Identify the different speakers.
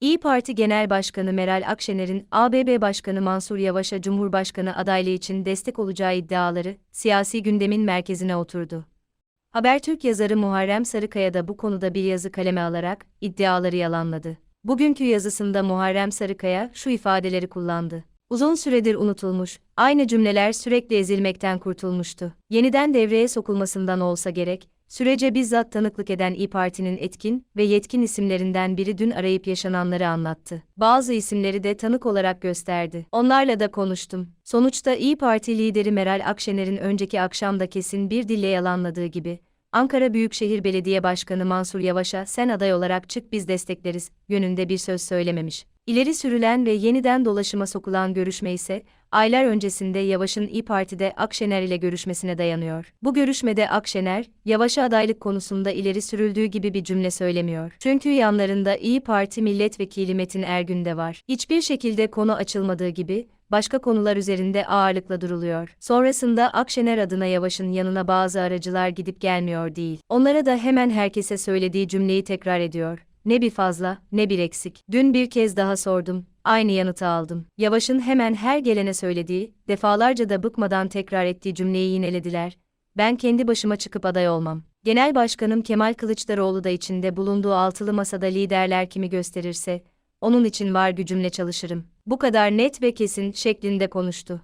Speaker 1: İyi Parti Genel Başkanı Meral Akşener'in ABB Başkanı Mansur Yavaş'a Cumhurbaşkanı adaylığı için destek olacağı iddiaları siyasi gündemin merkezine oturdu. Habertürk yazarı Muharrem Sarıkaya da bu konuda bir yazı kaleme alarak iddiaları yalanladı. Bugünkü yazısında Muharrem Sarıkaya şu ifadeleri kullandı. Uzun süredir unutulmuş, aynı cümleler sürekli ezilmekten kurtulmuştu. Yeniden devreye sokulmasından olsa gerek, sürece bizzat tanıklık eden İyi Parti'nin etkin ve yetkin isimlerinden biri dün arayıp yaşananları anlattı. Bazı isimleri de tanık olarak gösterdi. Onlarla da konuştum. Sonuçta İyi Parti lideri Meral Akşener'in önceki akşamda kesin bir dille yalanladığı gibi, Ankara Büyükşehir Belediye Başkanı Mansur Yavaş'a sen aday olarak çık biz destekleriz yönünde bir söz söylememiş. İleri sürülen ve yeniden dolaşıma sokulan görüşme ise aylar öncesinde Yavaş'ın İyi Parti'de Akşener ile görüşmesine dayanıyor. Bu görüşmede Akşener, Yavaş'a adaylık konusunda ileri sürüldüğü gibi bir cümle söylemiyor. Çünkü yanlarında İyi Parti milletvekili Metin Ergün de var. Hiçbir şekilde konu açılmadığı gibi başka konular üzerinde ağırlıkla duruluyor. Sonrasında Akşener adına Yavaş'ın yanına bazı aracılar gidip gelmiyor değil. Onlara da hemen herkese söylediği cümleyi tekrar ediyor. Ne bir fazla, ne bir eksik. Dün bir kez daha sordum, aynı yanıtı aldım. Yavaş'ın hemen her gelene söylediği, defalarca da bıkmadan tekrar ettiği cümleyi yinelediler. Ben kendi başıma çıkıp aday olmam. Genel Başkanım Kemal Kılıçdaroğlu da içinde bulunduğu altılı masada liderler kimi gösterirse, onun için var gücümle çalışırım. Bu kadar net ve kesin şeklinde konuştu.